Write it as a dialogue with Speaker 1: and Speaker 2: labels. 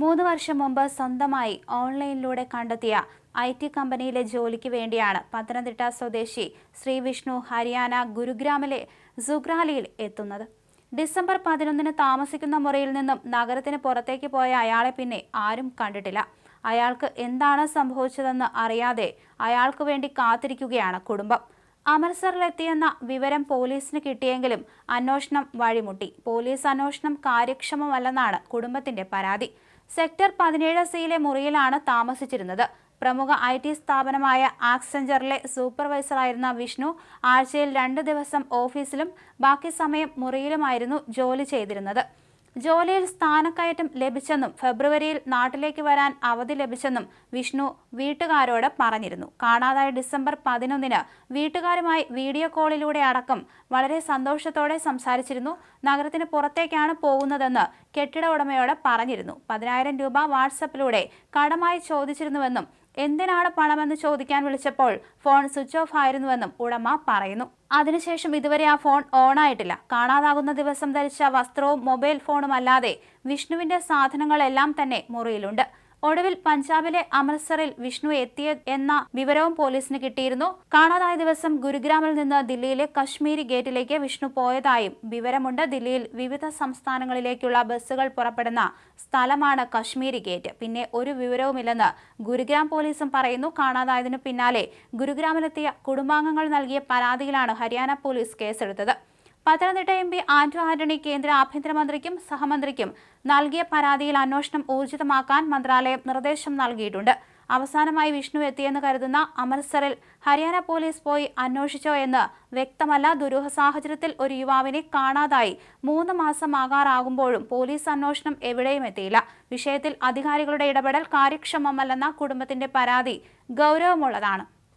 Speaker 1: മൂന്ന് വർഷം മുമ്പ് സ്വന്തമായി ഓൺലൈനിലൂടെ കണ്ടെത്തിയ ഐ ടി കമ്പനിയിലെ ജോലിക്ക് വേണ്ടിയാണ് പത്തനംതിട്ട സ്വദേശി ശ്രീവിഷ്ണു ഹരിയാന ഗുരുഗ്രാമിലെ സുഗ്രാലിയിൽ എത്തുന്നത്. ഡിസംബർ പതിനൊന്നിന് താമസിക്കുന്ന മുറിയിൽ നിന്നും നഗരത്തിന് പുറത്തേക്ക് പോയ അയാളെ പിന്നെ ആരും കണ്ടിട്ടില്ല. അയാൾക്ക് എന്താണ് സംഭവിച്ചതെന്ന് അറിയാതെ അയാൾക്ക് വേണ്ടി കാത്തിരിക്കുകയാണ് കുടുംബം. അമൃത്സറിലെത്തിയെന്ന വിവരം പോലീസിന് കിട്ടിയെങ്കിലും അന്വേഷണം വഴിമുട്ടി. പോലീസ് അന്വേഷണം കാര്യക്ഷമമല്ലെന്നാണ് കുടുംബത്തിന്റെ പരാതി. സെക്ടർ പതിനേഴ് സിയിലെ മുറിയിലാണ് താമസിച്ചിരുന്നത്. പ്രമുഖ ഐ ടി സ്ഥാപനമായ ആക്സെഞ്ചറിലെ സൂപ്പർവൈസറായിരുന്ന വിഷ്ണു ആഴ്ചയിൽ രണ്ട് ദിവസം ഓഫീസിലും ബാക്കി സമയം മുറിയിലുമായിരുന്നു ജോലി ചെയ്തിരുന്നത്. ജോലിയിൽ സ്ഥാനക്കയറ്റം ലഭിച്ചെന്നും ഫെബ്രുവരിയിൽ നാട്ടിലേക്ക് വരാൻ അവധി ലഭിച്ചെന്നും വിഷ്ണു വീട്ടുകാരോട് പറഞ്ഞിരുന്നു. കാണാതായ ഡിസംബർ പതിനൊന്നിന് വീട്ടുകാരുമായി വീഡിയോ കോളിലൂടെ അടക്കം വളരെ സന്തോഷത്തോടെ സംസാരിച്ചിരുന്നു. നഗരത്തിന് പുറത്തേക്കാണ് പോകുന്നതെന്ന് കെട്ടിട ഉടമയോട് പറഞ്ഞിരുന്നു. പതിനായിരം രൂപ വാട്സപ്പിലൂടെ കടമായി ചോദിച്ചിരുന്നുവെന്നും എന്തിനാണ് പണമെന്ന് ചോദിക്കാൻ വിളിച്ചപ്പോൾ ഫോൺ സ്വിച്ച് ഓഫ് ആയിരുന്നുവെന്നും ഉടമ പറയുന്നു. അതിനുശേഷം ഇതുവരെ ആ ഫോൺ ഓൺ ആയിട്ടില്ല. കാണാതാകുന്ന ദിവസം ധരിച്ച വസ്ത്രവും മൊബൈൽ ഫോണും അല്ലാതെ വിഷ്ണുവിന്റെ സാധനങ്ങളെല്ലാം തന്നെ മുറിയിലുണ്ട്. ഒടുവിൽ പഞ്ചാബിലെ അമൃത്സറിൽ വിഷ്ണു എത്തിയ എന്ന വിവരവും പോലീസിന് കിട്ടിയിരുന്നു. കാണാതായ ദിവസം ഗുരുഗ്രാമിൽ നിന്ന് ദില്ലിയിലെ കശ്മീരി ഗേറ്റിലേക്ക് വിഷ്ണു പോയതായും വിവരമുണ്ട്. ദില്ലിയിൽ വിവിധ സംസ്ഥാനങ്ങളിലേക്കുള്ള ബസ്സുകൾ പുറപ്പെടുന്ന സ്ഥലമാണ് കശ്മീരി ഗേറ്റ്. പിന്നെ ഒരു വിവരവുമില്ലെന്ന് ഗുരുഗ്രാം പോലീസും പറയുന്നു. കാണാതായതിനു പിന്നാലെ ഗുരുഗ്രാമിലെത്തിയ കുടുംബാംഗങ്ങൾ നൽകിയ പരാതിയിലാണ് ഹരിയാന പോലീസ് കേസെടുത്തത്. പത്തനംതിട്ട എം പി ആന്റോ ആന്റണി കേന്ദ്ര ആഭ്യന്തരമന്ത്രിക്കും സഹമന്ത്രിക്കും നൽകിയ പരാതിയിൽ അന്വേഷണം ഊർജിതമാക്കാൻ മന്ത്രാലയം നിർദ്ദേശം നൽകിയിട്ടുണ്ട്. അവസാനമായി വിഷ്ണു എത്തിയെന്ന് കരുതുന്ന അമൃത്സറിൽ ഹരിയാന പോലീസ് പോയി അന്വേഷിച്ചോ എന്ന് വ്യക്തമല്ല. ദുരൂഹ സാഹചര്യത്തിൽ ഒരു യുവാവിനെ കാണാതായി മൂന്ന് മാസമാകാറാകുമ്പോഴും പോലീസ് അന്വേഷണം എവിടെയും എത്തിയില്ല. വിഷയത്തിൽ അധികാരികളുടെ ഇടപെടൽ കാര്യക്ഷമമല്ലെന്ന കുടുംബത്തിന്റെ പരാതി ഗൗരവമുള്ളതാണ്.